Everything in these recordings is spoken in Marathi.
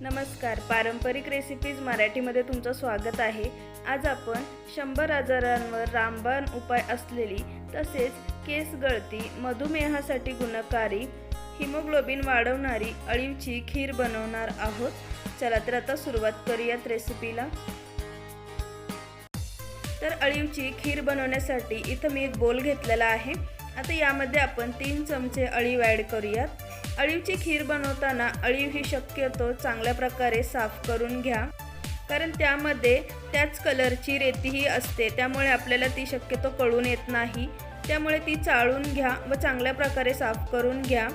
नमस्कार. पारंपरिक रेसिपीज मराठीमध्ये तुमचं स्वागत आहे. आज आपण शंभर आजारांवर रामबाण उपाय असलेली तसेच केस गळती मधुमेहासाठी गुणकारी हिमोग्लोबिन वाढवणारी अळीवची खीर बनवणार आहोत. चला तर आता सुरुवात करूयात रेसिपीला तर अळीवची खीर बनवण्यासाठी इथं मी एक बोल घेतलेला आहे. आता यामध्ये आपण तीन चमचे अळीव ॲड करूयात. अळीवची खीर बनवताना अळीव ही शक्यतो चांगल्या प्रकारे साफ करून घ्या. कारण त्यामध्ये त्याच कलरची रेतीही असते. त्यामुळे आपल्याला ती शक्यतो कळून येत नाही. त्यामुळे ती चाळून घ्या व चांगल्या प्रकारे साफ करून घ्या.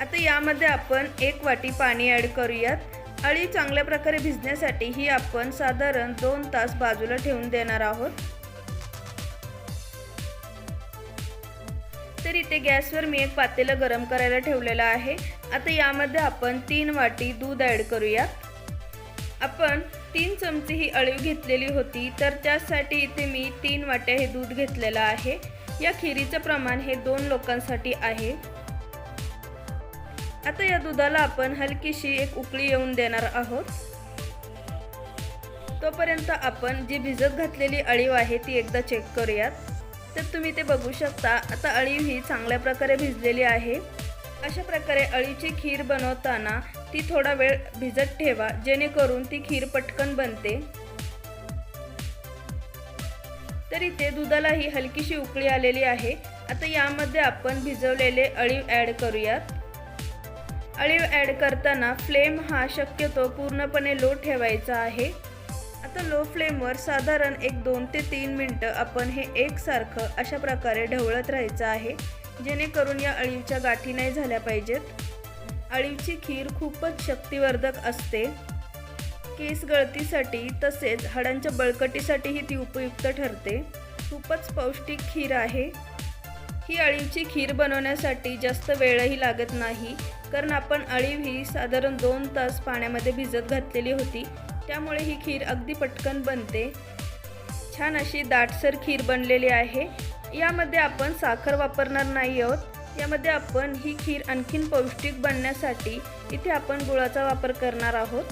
आता यामध्ये आपण एक वाटी पाणी ॲड करूयात. अळी चांगल्या प्रकारे भिजण्यासाठी ही आपण साधारण दोन तास बाजूला ठेवून देणार आहोत. तर इथे गॅसवर मी एक पातेलं गरम करायला ठेवलेलं आहे. आता यामध्ये आपण तीन वाटी दूध ॲड करूया. आपण तीन चमचे ही अळीव घेतलेली होती तर त्यासाठी इथे मी तीन वाट्या हे दूध घेतलेलं आहे. या खिरीचं प्रमाण हे दोन लोकांसाठी आहे. आता या दुधाला आपण हलकीशी एक उकळी येऊन देणार आहोत. तोपर्यंत आपण जी भिजत घातलेली अळीव आहे ती एकदा चेक करूयात. तर तुम्ही ते बघू शकता. आता अळीव ही चांगल्या प्रकारे भिजलेली आहे. अशा प्रकारे अळीची खीर बनवताना ती थोडा वेळ भिजत ठेवा जेणेकरून ती खीर पटकन बनते. तर इथे दुधाला ही हलकीशी उकळी आलेली आहे. आता यामध्ये आपण भिजवलेले अळीव ॲड करूयात. अळीव ॲड करताना फ्लेम हा शक्यतो पूर्णपणे लो ठेवायचा आहे. आता लो फ्लेमवर साधारण एक दोन ते तीन मिनटं आपण हे एकसारखं अशा प्रकारे ढवळत राहायचं आहे जेणेकरून या अळीवच्या गाठी नाही झाल्या पाहिजेत. अळीवची खीर खूपच शक्तिवर्धक असते. केस गळतीसाठी तसेच हाडांच्या बळकटीसाठीही ती उपयुक्त ठरते. खूपच पौष्टिक खीर आहे. ही अळीवची खीर बनवण्यासाठी जास्त वेळही लागत नाही कारण आपण अळीव ही साधारण दोन तास पाण्यामध्ये भिजत घातलेली होती. त्यामुळे ही खीर अगदी पटकन बनते. छान अशी दाटसर खीर बनलेली आहे. यामध्ये आपण साखर वापरणार नाही आहोत. यामध्ये आपण ही खीर आणखीन पौष्टिक बनण्यासाठी इथे आपण गुळाचा वापर करणार आहोत.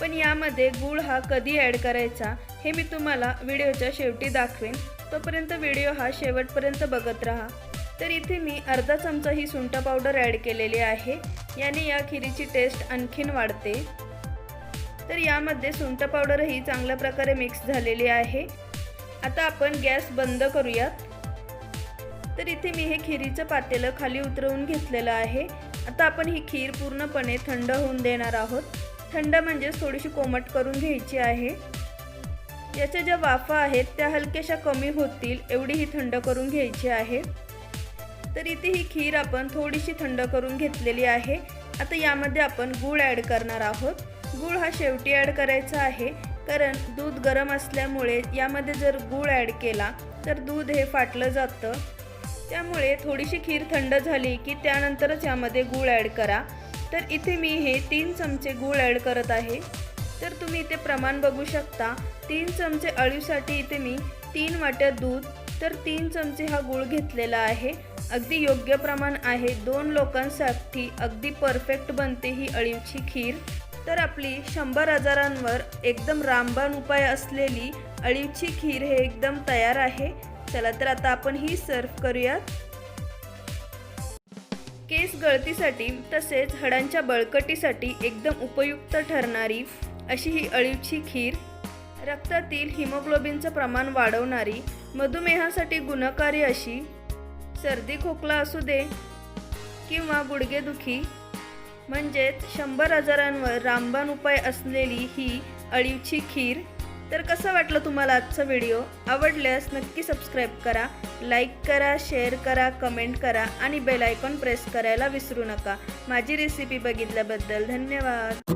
पण यामध्ये गूळ हा कधी ॲड करायचा हे मी तुम्हाला व्हिडिओच्या शेवटी दाखवेन. तोपर्यंत व्हिडिओ हा शेवटपर्यंत बघत राहा. तर इथे मी अर्धा चमचा ही सुंठ पावडर ॲड केलेली आहे. याने या खिरीची टेस्ट आणखीन वाढते. तर यामध्ये सुंठ पावडरही चांगल्या प्रकारे मिक्स झालेली आहे. आता आपण गॅस बंद करूयात. तर इथे मी हे खिरीचं पातेलं खाली उतरवून घेतलेलं आहे. आता आपण ही खीर पूर्णपणे थंड होऊन देणार आहोत. थंड म्हणजेच थोडीशी कोमट करून घ्यायची आहे. याच्या ज्या वाफा आहेत त्या हलक्याशा कमी होतील एवढी ही थंड करून घ्यायची आहे. तर इथे ही खीर आपण थोडीशी थंड करून घेतलेली आहे. आता यामध्ये आपण गूळ ॲड करणार आहोत. गूळ हा शेवटी ॲड करायचा आहे. कारण दूध गरम असल्यामुळे यामध्ये जर गूळ ॲड केला तर दूध हे फाटलं जातं. त्यामुळे थोडीशी खीर थंड झाली की त्यानंतरच यामध्ये गूळ ॲड करा. तर इथे मी हे तीन चमचे गूळ ॲड करत आहे. तर तुम्ही इथे प्रमाण बघू शकता. तीन चमचे अळीसाठी इथे मी तीन वाट्या दूध तर तीन चमचे हा गूळ घेतलेला आहे. अगदी योग्य प्रमाण आहे. दोन लोकांसाठी अगदी परफेक्ट बनते ही अळीवची खीर. तर आपली शंभर हजारांवर एकदम रामबाण उपाय असलेली अळीवची खीर हे एकदम तयार आहे. चला तर आता आपण ही सर्व करूयात. केस गळतीसाठी तसेच हाडांच्या बळकटीसाठी एकदम उपयुक्त ठरणारी अशी ही अळीवची खीर. रक्तातील हिमोग्लोबिनचं प्रमाण वाढवणारी मधुमेहासाठी गुणकारी अशी सर्दी खोकला असू दे किंवा गुडघेदुखी म्हणजेच शंभर हजारांवर रामबाण उपाय असलेली ही अळीवची खीर. तर कसं वाटलं तुम्हाला आजचा व्हिडिओ? आवडल्यास नक्की सबस्क्राईब करा लाईक करा शेअर करा कमेंट करा आणि बेल आयकॉन प्रेस करायला विसरू नका. माझी रेसिपी बघितल्याबद्दल धन्यवाद.